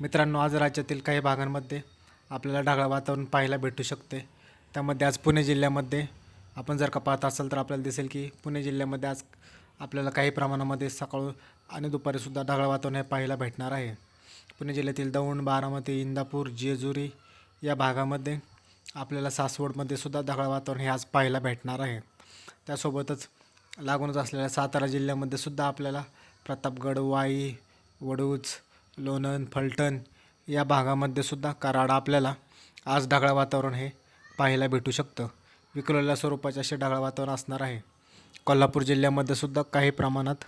मित्रांनो आज राज्यातील काही भागांमध्ये आपल्याला ढगाळ वातावरण पाहायला भेटू शकते. त्यामध्ये आज पुणे जिल्ह्यामध्ये आपण जर का पाहत असाल तर आपल्याला दिसेल की पुणे जिल्ह्यामध्ये आज आपल्याला काही प्रमाणामध्ये सकाळ आणि दुपारीसुद्धा ढगाळ वातावरण हे पाहायला भेटणार आहे. पुणे जिल्ह्यातील दौंड बारामती इंदापूर जेजुरी या भागामध्ये आपल्याला सासवडमध्ये सुद्धा ढगाळ वातावरण हे आज पाहायला भेटणार आहे. त्यासोबतच लागूनच असलेल्या सातारा जिल्ह्यामध्ये सुद्धा आपल्याला प्रतापगड वाई वडूज लोणंद फलटण या भागामध्ये सुद्धा कराड आपल्याला आज ढगाळ वातावरण हे पाहायला भेटू शकतं. विखुरलेल्या स्वरूपाचे असे ढगाळ वातावरण असणार आहे. कोल्हापूर जिल्ह्यामध्ये सुद्धा काही प्रमाणात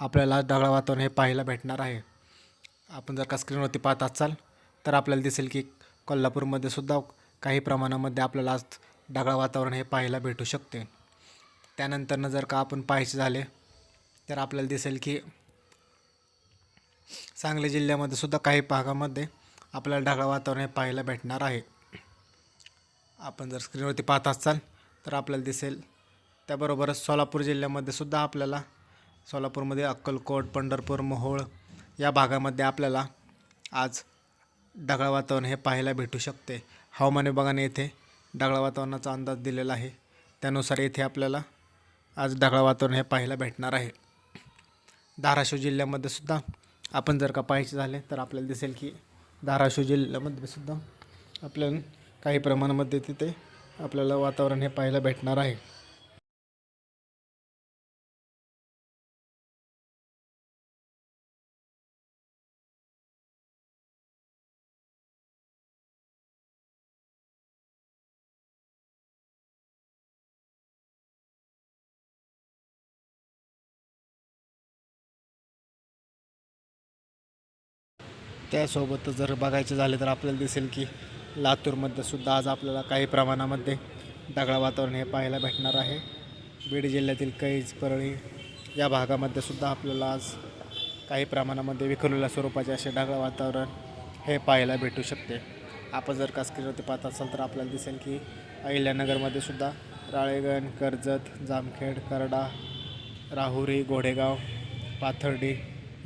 आपल्याला आज ढगाळ वातावरण हे पाहायला भेटणार आहे. आपण जर का स्क्रीनवरती पाहत असाल तर आपल्याला दिसेल की कोल्हापूरमध्ये सुद्धा काही प्रमाणामध्ये आपल्याला आज ढगाळ वातावरण हे पाहायला भेटू शकते. त्यानंतरनं जर का आपण पाहायचे झाले तर आपल्याला दिसेल की सांगली जिल्ह्यामध्ये सुद्धा काही भागामध्ये आपल्याला ढगाळ वातावरण हे पाहायला भेटणार आहे. आपण जर स्क्रीनवरती पाहत असाल तर आपल्याला दिसेल. त्याबरोबरच सोलापूर जिल्ह्यामध्ये सुद्धा आपल्याला सोलापूरमध्ये अक्कलकोट पंढरपूर मोहोळ या भागामध्ये आपल्याला आज ढगाळ वातावरण हे पाहायला भेटू शकते. हवामान विभागाने येथे ढगाळ वातावरणाचा अंदाज दिलेला आहे. त्यानुसार येथे आपल्याला आज ढगाळ वातावरण हे पाहायला भेटणार आहे. धाराशिव जिल्ह्यामध्ये सुद्धा आपण जर का पाहायचे झाले तर आपल्याला दिसेल की धाराशिव जिल्ह्यामध्ये सुद्धा आपल्याला काही प्रमाणामध्ये तिथे आपल्याला वातावरण हे पाहायला भेटणार आहे. त्यासोबतच जर बघायचं झाले तर आपल्याला दिसेल की लातूरमध्ये सुद्धा आज आपल्याला काही प्रमाणामध्ये ढगाळ वातावरण हे पाहायला भेटणार आहे. बीड जिल्ह्यातील कैज परळी या भागामध्ये सुद्धा आपल्याला आज काही प्रमाणामध्ये विखुरलेल्या स्वरूपाचे असे ढगाळ वातावरण हे पाहायला भेटू शकते. आपण जर का स्क्रीनवरती पाहत असाल तर आपल्याला दिसेल की अहिल्यानगरमध्ये सुद्धा राळेगण कर्जत जामखेड करडा राहुरी घोडेगाव पाथर्डी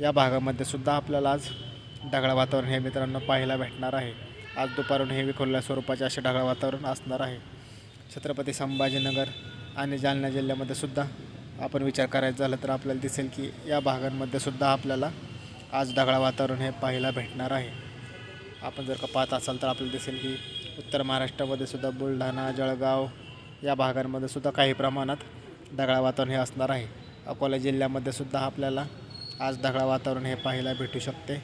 या भागामध्ये सुद्धा आपल्याला आज ढगाळ वातावरण हे मित्रांनो पाहायला भेटणार आहे. आज दुपारून हे विखुरल्या स्वरूपाचे असे ढगाळ वातावरण असणार आहे. छत्रपती संभाजीनगर आणि जालना जिल्ह्यामध्ये सुद्धा आपण विचार करायचा झाला तर आपल्याला दिसेल की या भागांमध्ये सुद्धा आपल्याला आज ढगाळ वातावरण हे पाहायला भेटणार आहे. आपण जर का पाहत असाल तर आपल्याला दिसेल की उत्तर महाराष्ट्रामध्ये सुद्धा बुलढाणा जळगाव या भागांमध्ये सुद्धा काही प्रमाणात ढगाळ वातावरण हे असणार आहे. अकोला जिल्ह्यामध्ये सुद्धा आपल्याला आज ढगाळ वातावरण हे पाहायला भेटू शकते.